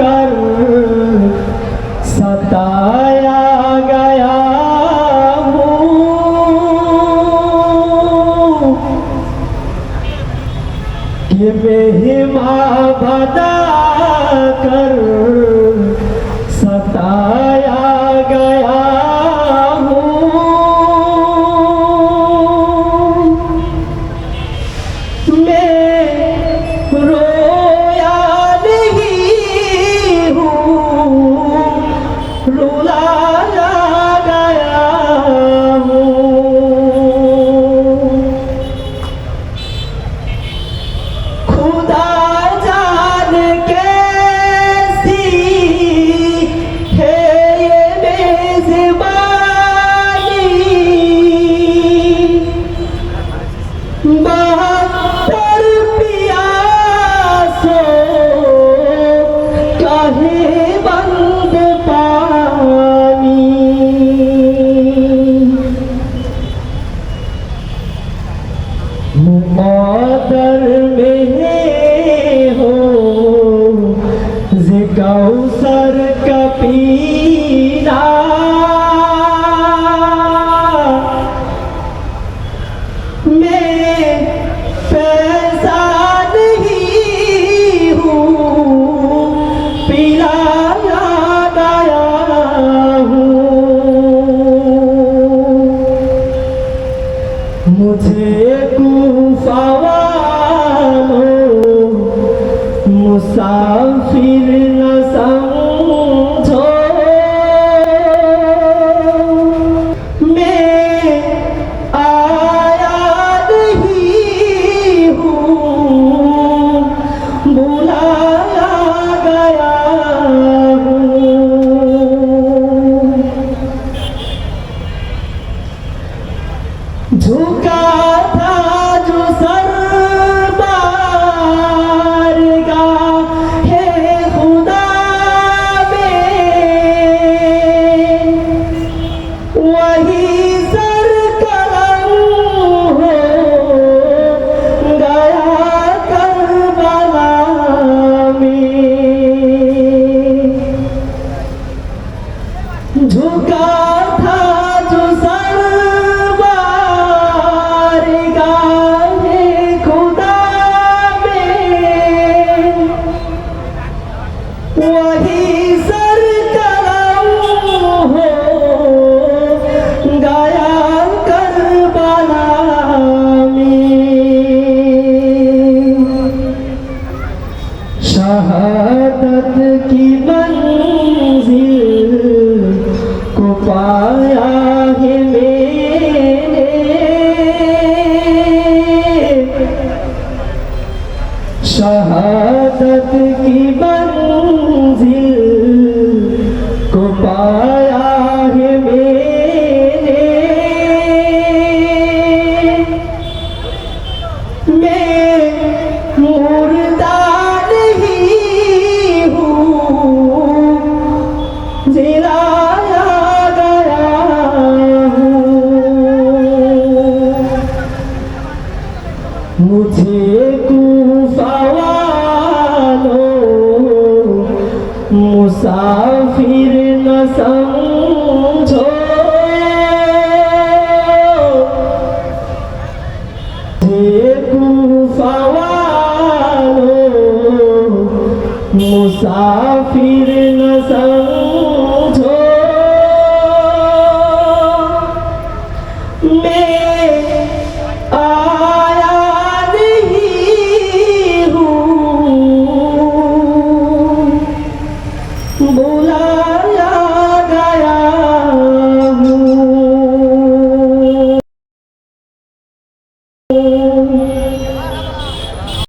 कर। सताया गया हूँ। ये बेहिमा भदा कर। मुकादर में हो जिकाउस मुसाफिर Allah. शहादत की मंजिल को पाया है मेरे शहादत की মুঝে কুফালো মুসাফির না সমঝো। মুসাফির না সমঝো। মে love.